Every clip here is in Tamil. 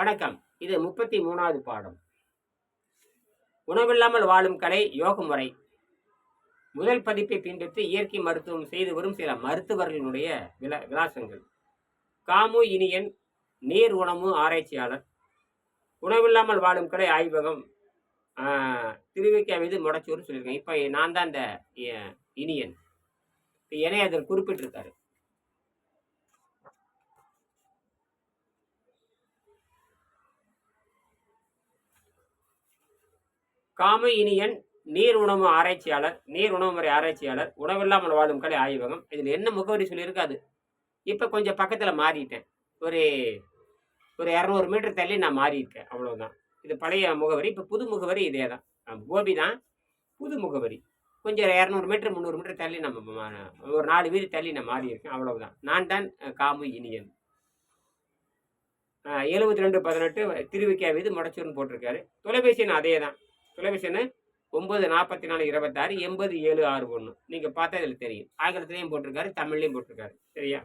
வணக்கம். இது முப்பத்தி மூணாவது பாடம். உணவில்லாமல் வாழும் கலை யோக முறை முதல் பதிப்பை பின்பற்றி இயற்கை மருத்துவம் செய்து வரும் சில மருத்துவர்களினுடைய வில விலாசங்கள். காமு இனியன் நீர் உணவு ஆராய்ச்சியாளர். உணவில்லாமல் வாழும் கலை ஆய்வகம் திருவிக்கா மீது முடச்சூர்னு சொல்லியிருக்கேன் இப்போ நான் தான் இந்த இனியன். இப்போ என்னை அதில் குறிப்பிட்டிருக்காரு. காம இனியன் நீர் உணவு ஆராய்ச்சியாளர் நீர் உணவு முறை ஆராய்ச்சியாளர் உணவில்லாமல் வாழும் கலை ஆய்வகம். இதில் என்ன முகவரி சொல்லியிருக்காது இப்போ கொஞ்சம் பக்கத்தில் மாறிட்டேன். ஒரு ஒரு இரநூறு மீட்டர் தள்ளி நான் மாறியிருக்கேன். அவ்வளோதான் இது பழைய முகவரி. இப்போ புது முகவரி இதே தான். கோபி தான் புது முகவரி. கொஞ்சம் இரநூறு மீட்டர் முந்நூறு மீட்டர் தள்ளி நம்ம மா- ஒரு நாலு வீடு தள்ளி நான் மாறியிருக்கேன். அவ்வளவுதான். நான் தான் காமு இனியன். எழுபத்தி ரெண்டு பதினெட்டு திருவிக்கா வீது முடச்சூர்னு போட்டிருக்காரு. தொலைபேசி நான் அதே தான். தொலைபேசி ஒம்பது நாற்பத்தி நாலு இருபத்தாறு எண்பது ஏழு ஆறு ஒன்று நீங்கள் பார்த்தா இதில் தெரியும். ஆங்கிலத்துலேயும் போட்டிருக்காரு தமிழ்லையும் போட்டிருக்காரு. சரியா?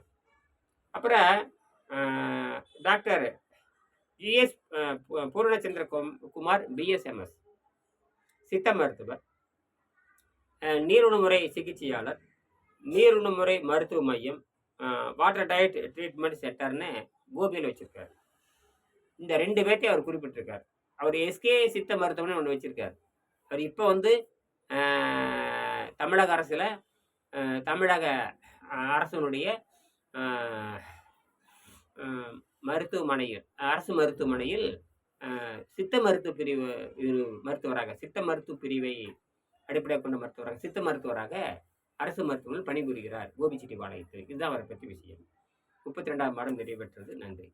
அப்புறம் doctor GS Poornachandra Kumar BSMS சித்த மருத்துவர். நீருணுமுறை சிகிச்சையாளர். நீருணுமுறை மருத்துவ மையம். வாட்டர் டயட் ட்ரீட்மெண்ட் சென்டர்னு கோபியில் வச்சுருக்காரு. இந்த ரெண்டு பேர்த்தையும் அவர் குறிப்பிட்டிருக்கார். அவர் எஸ்கே சித்த மருத்துவம்னு ஒன்று வச்சுருக்கார். அவர் இப்போ வந்து தமிழக அரசில் தமிழக அரசனுடைய மருத்துவமனையில் அரசு மருத்துவமனையில் சித்த மருத்துவ பிரிவு இது மருத்துவராக சித்த மருத்துவ பிரிவை அடிப்படையாக கொண்ட மருத்துவராக சித்த மருத்துவராக அரசு மருத்துவமனையில் பணிபுரிகிறார் கோபிச்செட்டிப்பாளையத்தில் இதுதான் அவரை பற்றி விஷயம். முப்பத்தி ரெண்டாம் மாடம் நிறைவேற்றது நன்றி.